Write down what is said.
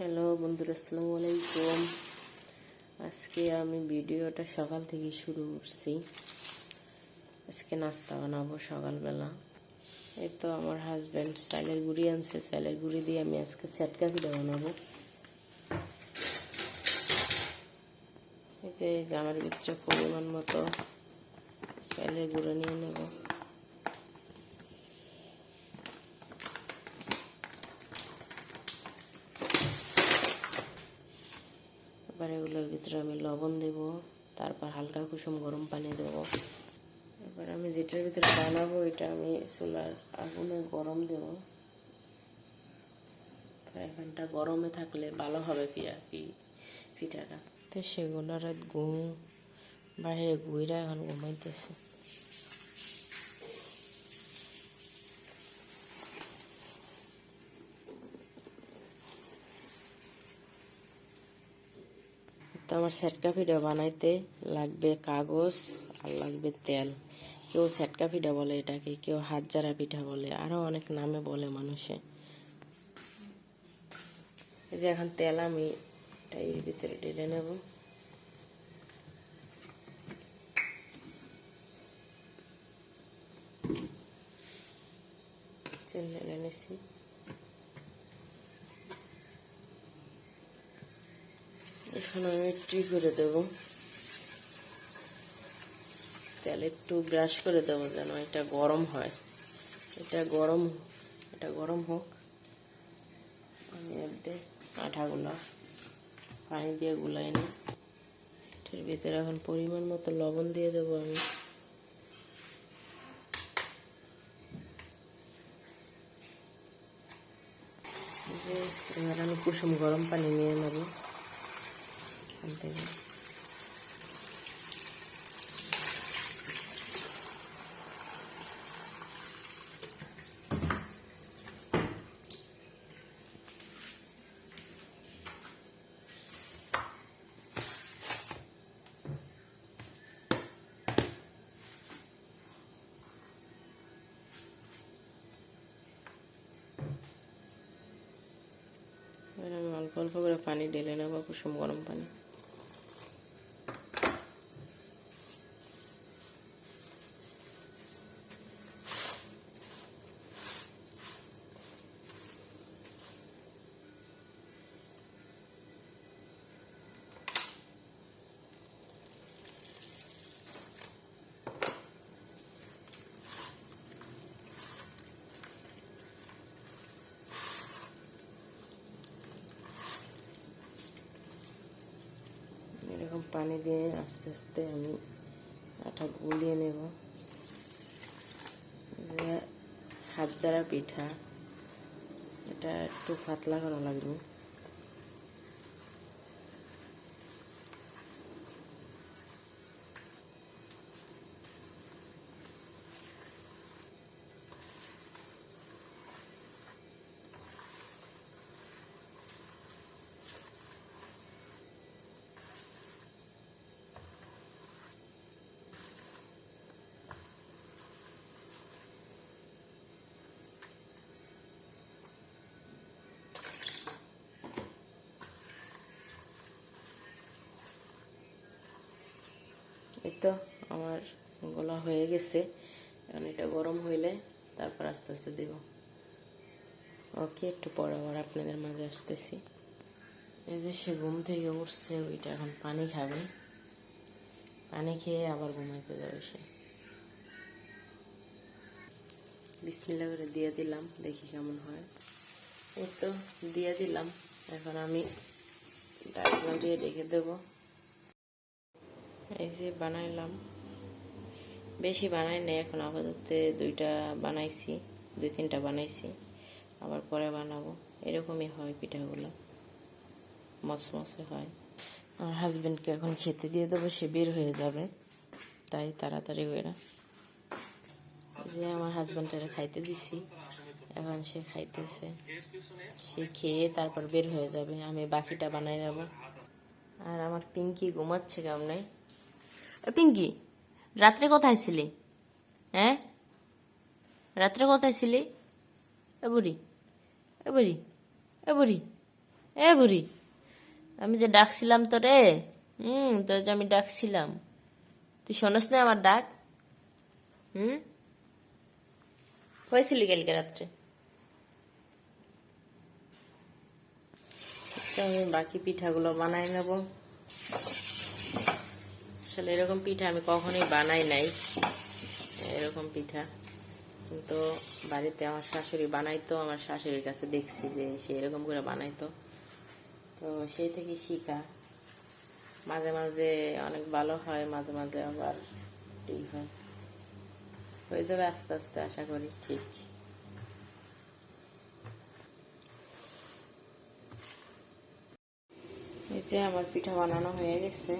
Hello বন্ধুরা, আসসালামু আলাইকুম। আজকে আমি ভিডিওটা সকাল থেকে শুরু করছি। আজকে নাস্তা বানাবো সকালবেলা। এই তো আমার হাজব্যান্ড চালের গুঁড়ি আনছে। চালের গুঁড়ি দিয়ে আমি আজকে সেটকা পিঠা বানাবো। এই যে জামার ভিতরে পরিমাণ মতো চালের গুঁড়ো নিয়ে নেব। এবার এগুলোর ভিতরে আমি লবণ দেব, তারপর হালকা কুসুম গরম পানি দেব। এবার আমি যেটার ভিতরে বানাবো, এটা আমি চুলার আগুনে গরম দেব। ফ্রাইপ্যানটা গরমে থাকলে ভালো হবে পিঠা পিঠাটা। তো সেগুলোর গুম, বাইরে গুইরা এখন ঘুমাইতেছে। তো আমার সেটকা পিঠা বানাইতে লাগবে কাগজ আর লাগবে তেল। কেউ সেটকা পিঠা বলে এটাকে, কেউ হাত জারা পিঠা বলে আরও অনেক নামে বলে মানুষে। এই যে এখন তেল আমি এটা এর ভিতরে ঢেলে নেব। ঢেলে নিছি। এখন আমি একটু করে দেব। তেল একটু ব্রাশ করে দেবো যেন এটা গরম হয়। এটা গরম এটা গরম হোক। আমি এতে আঠাগুলা, পানি দিয়ে গুলাই নিই। এটার ভিতরে এখন পরিমাণ মতো লবণ দিয়ে দেবো আমি। এবার আমি কুসুম গরম পানি নিয়ে নেব। এখান থেকে অল্প অল্প করে পানি ঢেলে নেব কুসুম গরম পানি। এরকম পানি দিয়ে আস্তে আস্তে আমি আটা গুলিয়ে নেব। হাত জারা পিঠা, এটা একটু পাতলা করা লাগবে। এই তো আমার গলা হয়ে গেছে। এখন এটা গরম হইলে তারপর আস্তে আস্তে দেব। ওকে, একটু পরে আবার আপনাদের মাঝে আসতেছি। এই যে সে ঘুম থেকে উঠছে, ওইটা এখন পানি খাবে। পানি খেয়ে আবার ঘুমাইতে যাবে সে। বিসমিল্লা করে দিয়ে দিলাম, দেখি কেমন হয়। এই তো, দিয়ে দিলাম। এখন আমি ডাকনা দিয়ে রেখে দেবো। এই যে বানাইলাম। বেশি বানাই নাই, এখন আপাতত দুইটা বানাইছি, দুই তিনটা বানাইছি, আবার পরে বানাবো। এরকমই হয় পিঠাগুলো। মচমচে হয়। আমার হাজব্যান্ডকে এখন খেতে দিয়ে দেবো, সে বের হয়ে যাবে, তাই তাড়াতাড়ি করে। যে আমার হাজব্যান্ডটারে খাইতে দিছি, এখন সে খাইতেছে। সে খেয়ে তারপর বের হয়ে যাবে, আমি বাকিটা বানাই নেব। আর আমার পিঙ্কি ঘুমাচ্ছে কেমন? পিঙ্কি রাত্রে কোথায় ছিলি? হ্যাঁ রাত্রে কোথায় ছিলি? এ বুড়ি এ বুড়ি এ বুড়ি এ বুড়ি। আমি যে ডাকছিলাম তো রে হুম তোর যে আমি ডাকছিলাম। তুই শোনস না আমার ডাক? হুম? হয়েছিলি কালকে রাত্রে? আচ্ছা, আমি বাকি পিঠাগুলো বানাই নেব। আসলে এরকম পিঠা আমি কখনোই বানাই নাই। এরকম পিঠা। কিন্তু বাড়িতে আমার শাশুড়ি বানাইতো, আমার শাশুড়ির কাছে দেখছি যে সে এরকম করে বানাইতো। তো সেই থেকে শিখা। মাঝে মাঝে অনেক ভালো হয়, মাঝে মাঝে আবার ঠিক হয়। হয়ে যাবে আস্তে আস্তে, আশা করি ঠিক। এই যে আমার পিঠা বানানো হয়ে গেছে।